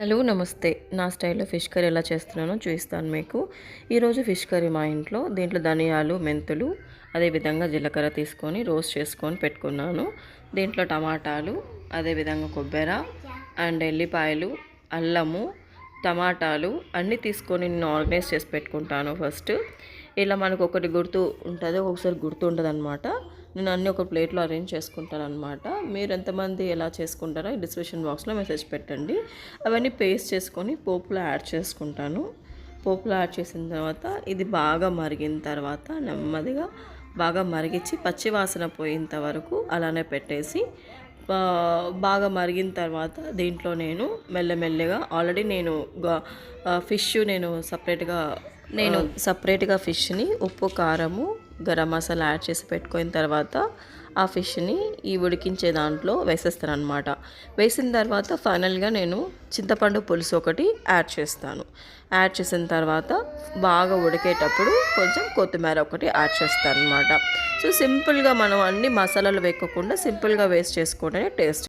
Hello నమస్తే. నా స్టైల్లో ఫిష్ కర్రీ ఎలా చేస్తున్నానో చూపిస్తాను మీకు. ఈరోజు ఫిష్ కర్రీ మా ఇంట్లో. దీంట్లో ధనియాలు మెంతులు అదేవిధంగా జీలకర్ర తీసుకొని రోస్ట్ చేసుకొని పెట్టుకున్నాను. దీంట్లో టమాటాలు అదేవిధంగా కొబ్బరి అండ్ ఎల్లిపాయలు అల్లము టమాటాలు అన్నీ తీసుకొని నేను ఆర్గనైజ్ చేసి పెట్టుకుంటాను ఫస్ట్. ఇలా మనకు ఒకటి గుర్తు ఉంటుంది ఒకసారి గుర్తు ఉంటుంది అనమాట నేను అన్నీ ఒక ప్లేట్లో అరేంజ్ చేసుకుంటాను అనమాట మీరు ఎంతమంది ఎలా చేసుకుంటారో ఈ డిస్క్రిప్షన్ బాక్స్లో మెసేజ్ పెట్టండి. అవన్నీ పేస్ట్ చేసుకొని పోపులో యాడ్ చేసుకుంటాను. పోపులో యాడ్ చేసిన తర్వాత ఇది బాగా మరిగిన తర్వాత నెమ్మదిగా బాగా మరిగించి పచ్చి వాసన పోయేంత వరకు అలానే పెట్టేసి బాగా మరిగిన తర్వాత దీంట్లో నేను మెల్లమెల్లగా ఆల్రెడీ నేను ఫిష్ నేను సపరేట్గా నేను సపరేట్గా ఫిష్ని ఉప్పు కారము గరం మసాలా యాడ్ చేసి పెట్టుకున్న తర్వాత ఆ ఫిష్ని ఈ ఉడికించే దాంట్లో వేసేస్తాను అనమాట వేసిన తర్వాత ఫైనల్గా నేను చింతపండు పులుసు ఒకటి యాడ్ చేస్తాను. యాడ్ చేసిన తర్వాత బాగా ఉడికేటప్పుడు కొంచెం కొత్తిమీర ఒకటి యాడ్ చేస్తాను అనమాట సో సింపుల్గా మనం అన్ని మసాలాలు వేయకుండా సింపుల్గా వేస్ట్ చేసుకుంటేనే టేస్ట్.